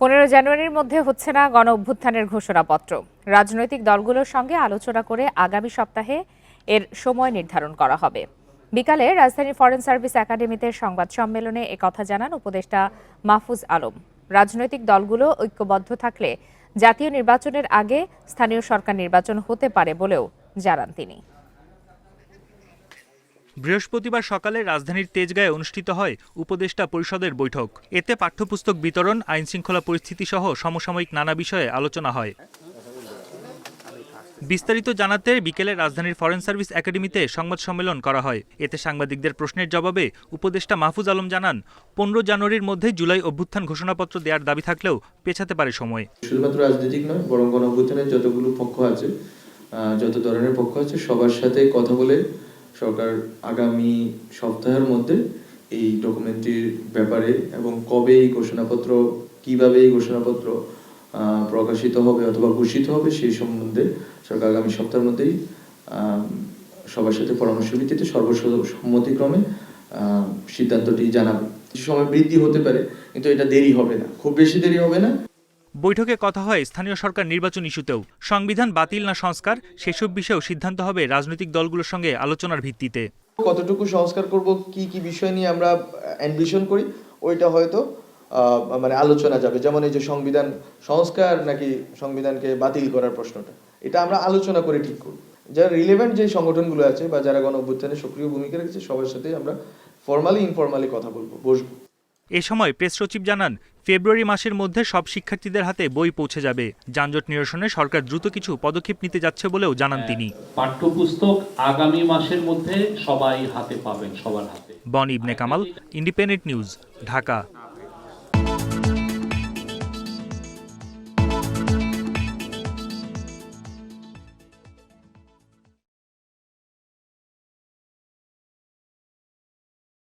পনেরো জানুয়ারির মধ্যে হচ্ছে না গণ অভ্যুত্থানের ঘোষণাপত্র। রাজনৈতিক দলগুলোর সঙ্গে আলোচনা করে আগামী সপ্তাহে এর সময় নির্ধারণ করা হবে। বিকালে রাজধানী ফরেন সার্ভিস একাডেমিতে সংবাদ সম্মেলনে একথা জানান উপদেষ্টা মাহফুজ আলম। রাজনৈতিক দলগুলো ঐক্যবদ্ধ থাকলে জাতীয় নির্বাচনের আগে স্থানীয় সরকার নির্বাচন হতে পারে বলেও জানান তিনি। বৃহস্পতিবার সকালে রাজধানীর তেজগাঁয়ে অনুষ্ঠিত হয় উপদেষ্টা পরিষদের বৈঠক। এতে পাঠ্যপুস্তক বিতরণ, আইনশৃঙ্খলা পরিস্থিতি সহ সমসাময়িক নানা বিষয়ে আলোচনা হয়। বিস্তারিত জানাতে বিকেলে রাজধানীর ফরেন সার্ভিস একাডেমিতে সংবাদ সম্মেলন করা হয়। এতে সাংবাদিকদের প্রশ্নের জবাবে উপদেষ্টা মাহফুজ আলম জানান, পনেরো জানুয়ারির মধ্যে জুলাই অভ্যুত্থান ঘোষণাপত্র দেওয়ার দাবি থাকলেও পেছাতে পারে সময়। শুধুমাত্র রাজনৈতিক নয়, বরং গণঅভ্যুত্থানের যতগুলো পক্ষ আছে যত ধরনের পক্ষ আছে, সবার সাথে কথা বলে সরকার আগামী সপ্তাহের মধ্যে এই ডকুমেন্টটির ব্যাপারে এবং কবে এই ঘোষণাপত্র, কীভাবে এই ঘোষণাপত্র প্রকাশিত হবে অথবা ঘোষিত হবে সেই সম্বন্ধে সরকার আগামী সপ্তাহের মধ্যেই সবার সাথে পরামর্শ ভিত্তিতে সর্বসম্মতিক্রমে সিদ্ধান্তটি জানাবে। সময় বৃদ্ধি হতে পারে, কিন্তু এটা দেরি হবে না। খুব বেশি দেরি হবে না। বৈঠকে কথা হয় স্থানীয় সরকার নির্বাচন ইস্যুতেও। সংবিধান বাতিল না সংস্কার, সেসব বিষয়েও সিদ্ধান্ত হবে রাজনৈতিক দলগুলোর সঙ্গে আলোচনার ভিত্তিতে। কতটুকু সংস্কার করব, কি কি বিষয় নিয়ে আমরা অ্যাম্বিশন করি, ওইটা হয়তো মানে আলোচনা যাবে। যেমন এই যে সংবিধান সংস্কার নাকি সংবিধানকে বাতিল করার প্রশ্নটা। এটা আমরা আলোচনা করে ঠিক করব। যারা রিলেভেন্ট যে সংগঠনগুলো আছে বা যারা গণ অভ্যুত্থানে সক্রিয় ভূমিকা রেখেছে, সবার সাথে আমরা ফর্মালি ইনফর্মালি কথা বলব, বসবো। এ সময় প্রেস সচিব জানান ফেব্রুয়ারি মাসের মধ্যে সব শিক্ষার্থীদের হাতে বই পৌঁছে যাবে। যানজট নিরসনে সরকার দ্রুত কিছু পদক্ষেপ নিতে যাচ্ছে বলেও জানান তিনি। পাঠ্যপুস্তক আগামী মাসের মধ্যে সবাই হাতে পাবেন সবার হাতে। বন ইবনে কামাল ইন্ডিপেন্ডেন্ট নিউজ ঢাকা।